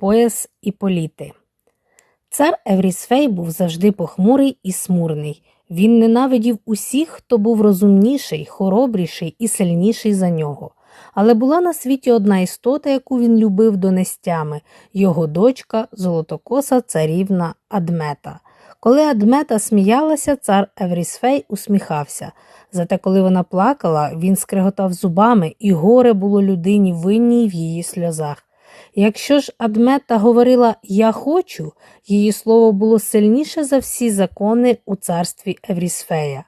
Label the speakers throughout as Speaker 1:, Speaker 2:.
Speaker 1: Пояс Іполіти. Цар Еврісфей був завжди похмурий і смурний. Він ненавидів усіх, хто був розумніший, хоробріший і сильніший за нього. Але була на світі одна істота, яку він любив донестями його дочка, золотокоса царівна Адмета. Коли Адмета сміялася, цар Еврісфей усміхався. Зате, коли вона плакала, він скреготав зубами, і горе було людині винній в її сльозах. Якщо ж Адмета говорила Я хочу, її слово було сильніше за всі закони у царстві Еврісфея.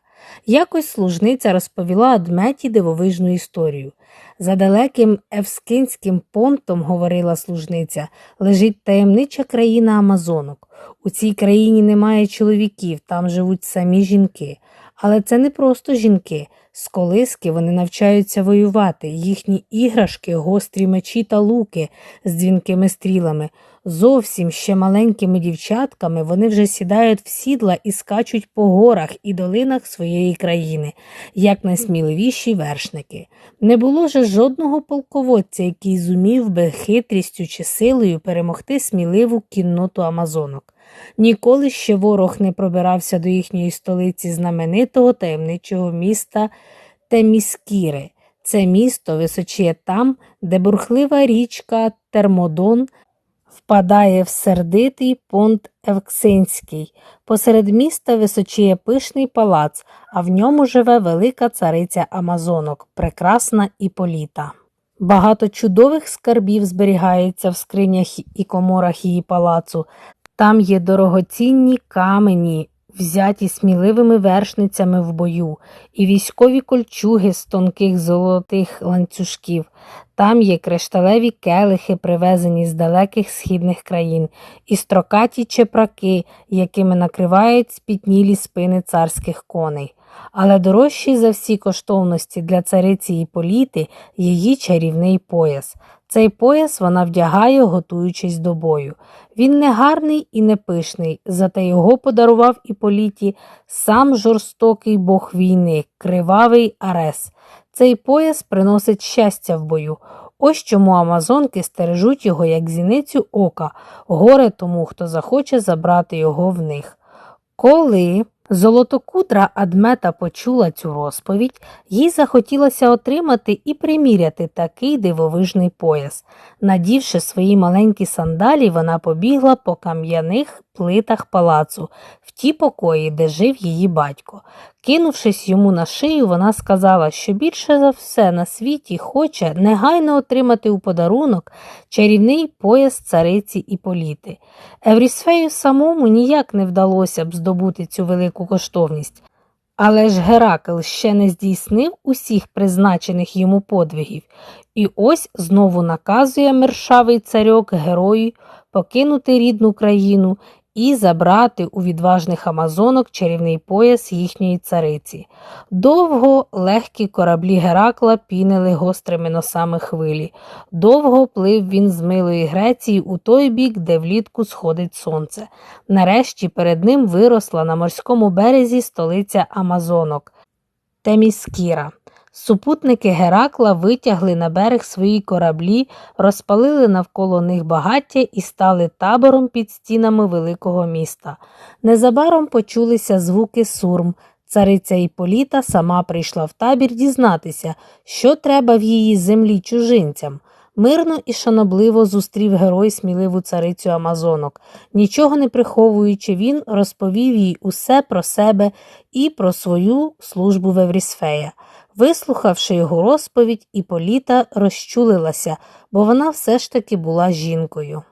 Speaker 1: Якось служниця розповіла Адметі дивовижну історію. За далеким Евскинським понтом, говорила служниця, лежить таємнича країна Амазонок. У цій країні немає чоловіків, там живуть самі жінки. Але це не просто жінки. З колиски вони навчаються воювати, їхні іграшки, гострі мечі та луки з дзвінкими стрілами. Зовсім ще маленькими дівчатками вони вже сідають в сідла і скачуть по горах і долинах своєї країни, як найсміливіші вершники. Не було же жодного полководця, який зумів би хитрістю чи силою перемогти сміливу кінноту Амазонок. Ніколи ще ворог не пробирався до їхньої столиці знаменитого таємничого міста Теміскіри. Це місто височіє там, де бурхлива річка Термодон впадає в сердитий понт Евксинський. Посеред міста височіє пишний палац, а в ньому живе велика цариця Амазонок, прекрасна і політа. Багато чудових скарбів зберігається в скринях і коморах її палацу. Там є дорогоцінні камені, взяті сміливими вершницями в бою, і військові кольчуги з тонких золотих ланцюжків. Там є кришталеві келихи, привезені з далеких східних країн, і строкаті чепраки, якими накривають спітнілі спини царських коней. Але дорожчий за всі коштовності для цариці і політи її чарівний пояс. Цей пояс вона вдягає, готуючись до бою. Він не гарний і не пишний, зате його подарував Іполіті сам жорстокий бог війни, кривавий Арес. Цей пояс приносить щастя в бою. Ось чому Амазонки стережуть його як зіницю ока, горе тому, хто захоче забрати його в них. Коли Золотокудра Адмета почула цю розповідь, їй захотілося отримати і приміряти такий дивовижний пояс. Надівши свої маленькі сандалі, вона побігла по кам'яних плитах палацу, в ті покої, де жив її батько. Кинувшись йому на шию, вона сказала, що більше за все на світі хоче негайно отримати у подарунок чарівний пояс цариці і політи. Еврісфею самому ніяк не вдалося б здобути цю велику коштовність. Але ж Геракл ще не здійснив усіх призначених йому подвигів, і ось знову наказує мершавий царьок герою покинути рідну країну і забрати у відважних амазонок чарівний пояс їхньої цариці. Довго легкі кораблі Геракла пінили гострими носами хвилі. Довго плив він з милої Греції у той бік, де влітку сходить сонце. Нарешті перед ним виросла на морському березі столиця Амазонок Теміскіра. Супутники Геракла витягли на берег свої кораблі, розпалили навколо них багаття і стали табором під стінами великого міста. Незабаром почулися звуки сурм. Цариця Іполіта сама прийшла в табір дізнатися, що треба в її землі чужинцям. Мирно і шанобливо зустрів герой сміливу царицю Амазонок. Нічого не приховуючи, він розповів їй усе про себе і про свою службу в Еврісфея. Вислухавши його розповідь, Іполіта розчулилася, бо вона все ж таки була жінкою.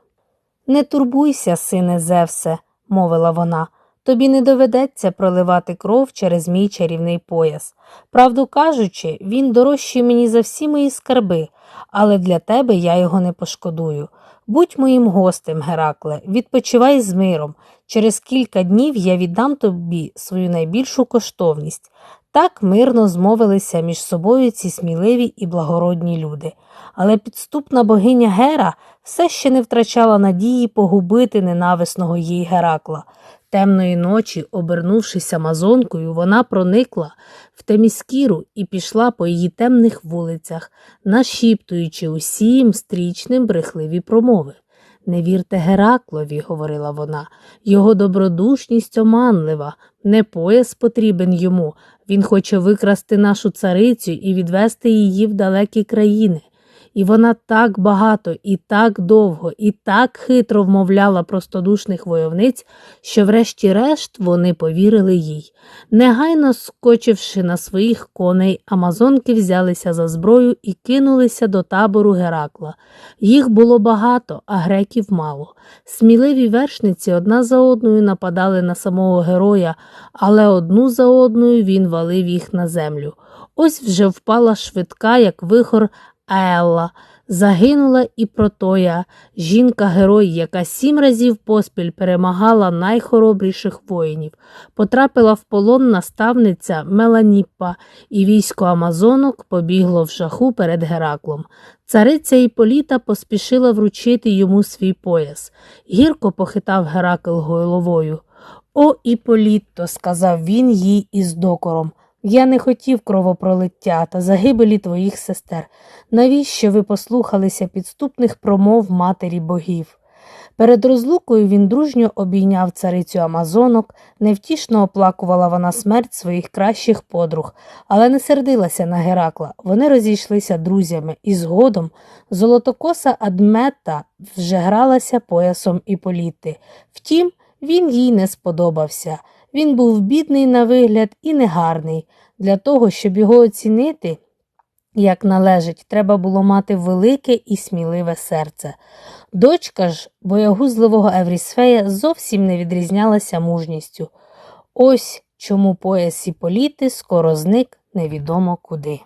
Speaker 1: Не турбуйся, сине Зевсе, мовила вона, тобі не доведеться проливати кров через мій чарівний пояс. Правду кажучи, він дорожчий мені за всі мої скарби, але для тебе я його не пошкодую. Будь моїм гостем, Геракле, відпочивай з миром. Через кілька днів я віддам тобі свою найбільшу коштовність. Так мирно змовилися між собою ці сміливі і благородні люди, але підступна богиня Гера все ще не втрачала надії погубити ненависного їй Геракла. Темної ночі, обернувшись амазонкою, вона проникла в теміскіру і пішла по її темних вулицях, нашіптуючи усім стрічним брехливі промови. Не вірте Гераклові, говорила вона, його добродушність оманлива, не пояс потрібен йому. Він хоче викрасти нашу царицю і відвести її в далекі країни. І вона так багато, і так довго, і так хитро вмовляла простодушних войовниць, що, врешті-решт, вони повірили їй. Негайно скочивши на своїх коней, амазонки взялися за зброю і кинулися до табору Геракла. Їх було багато, а греків мало. Сміливі вершниці одна за одною нападали на самого героя, але одну за одною він валив їх на землю. Ось вже впала швидка, як вихор Елла. Загинула і Протоя, жінка-герой, яка сім разів поспіль перемагала найхоробріших воїнів, потрапила в полон наставниця Меланіппа, і військо Амазонок побігло в жаху перед Гераклом. Цариця Іполіта поспішила вручити йому свій пояс. Гірко похитав Геракл головою. О, Іполітто, сказав він їй із докором. Я не хотів кровопролиття та загибелі твоїх сестер. Навіщо ви послухалися підступних промов матері богів? Перед розлукою він дружньо обійняв царицю Амазонок, невтішно оплакувала вона смерть своїх кращих подруг, але не сердилася на Геракла. Вони розійшлися друзями, і згодом золотокоса Адмета вже гралася поясом Іполіти. Втім, він їй не сподобався. Він був бідний на вигляд і негарний. Для того, щоб його оцінити, як належить, треба було мати велике і сміливе серце. Дочка ж боягузливого Еврісфея зовсім не відрізнялася мужністю. Ось чому пояс Іполіти скоро зник невідомо куди.